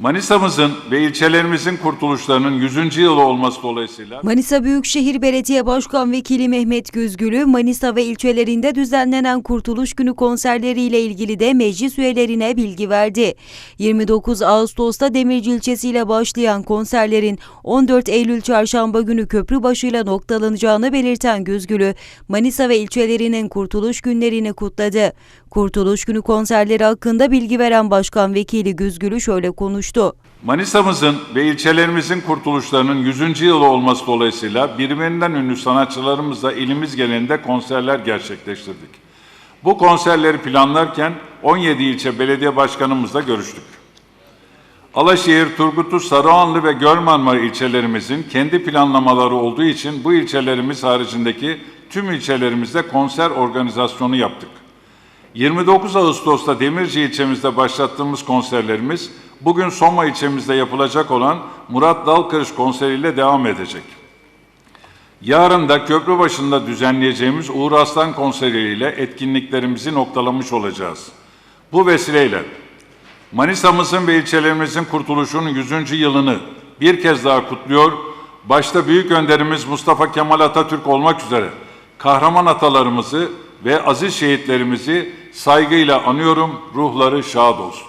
Manisa'mızın ve ilçelerimizin kurtuluşlarının 100. yılı olması dolayısıyla Manisa Büyükşehir Belediye Başkan Vekili Mehmet Güzgülü, Manisa ve ilçelerinde düzenlenen Kurtuluş Günü konserleriyle ilgili de meclis üyelerine bilgi verdi. 29 Ağustos'ta Demirci ilçesiyle başlayan konserlerin 14 Eylül çarşamba günü Köprübaşı'yla noktalanacağını belirten Güzgülü, Manisa ve ilçelerinin Kurtuluş Günlerini kutladı. Kurtuluş Günü konserleri hakkında bilgi veren Başkan Vekili Güzgülü şöyle konuştu. Manisa'mızın ve ilçelerimizin kurtuluşlarının 100. yılı olması dolayısıyla birbirinden ünlü sanatçılarımızla ilimiz genelinde konserler gerçekleştirdik. Bu konserleri planlarken 17 ilçe belediye başkanımızla görüştük. Alaşehir, Turgutlu, Sarıhanlı ve Gölmarmara ilçelerimizin kendi planlamaları olduğu için bu ilçelerimiz haricindeki tüm ilçelerimizde konser organizasyonu yaptık. 29 Ağustos'ta Demirci ilçemizde başlattığımız konserlerimiz bugün Soma ilçemizde yapılacak olan Murat Dalkırış konseriyle devam edecek. Yarın da köprü başında düzenleyeceğimiz Uğur Aslan konseriyle etkinliklerimizi noktalamış olacağız. Bu vesileyle Manisa'mızın ve ilçelerimizin kurtuluşunun 100. yılını bir kez daha kutluyor. Başta büyük önderimiz Mustafa Kemal Atatürk olmak üzere kahraman atalarımızı ve aziz şehitlerimizi saygıyla anıyorum. Ruhları şad olsun.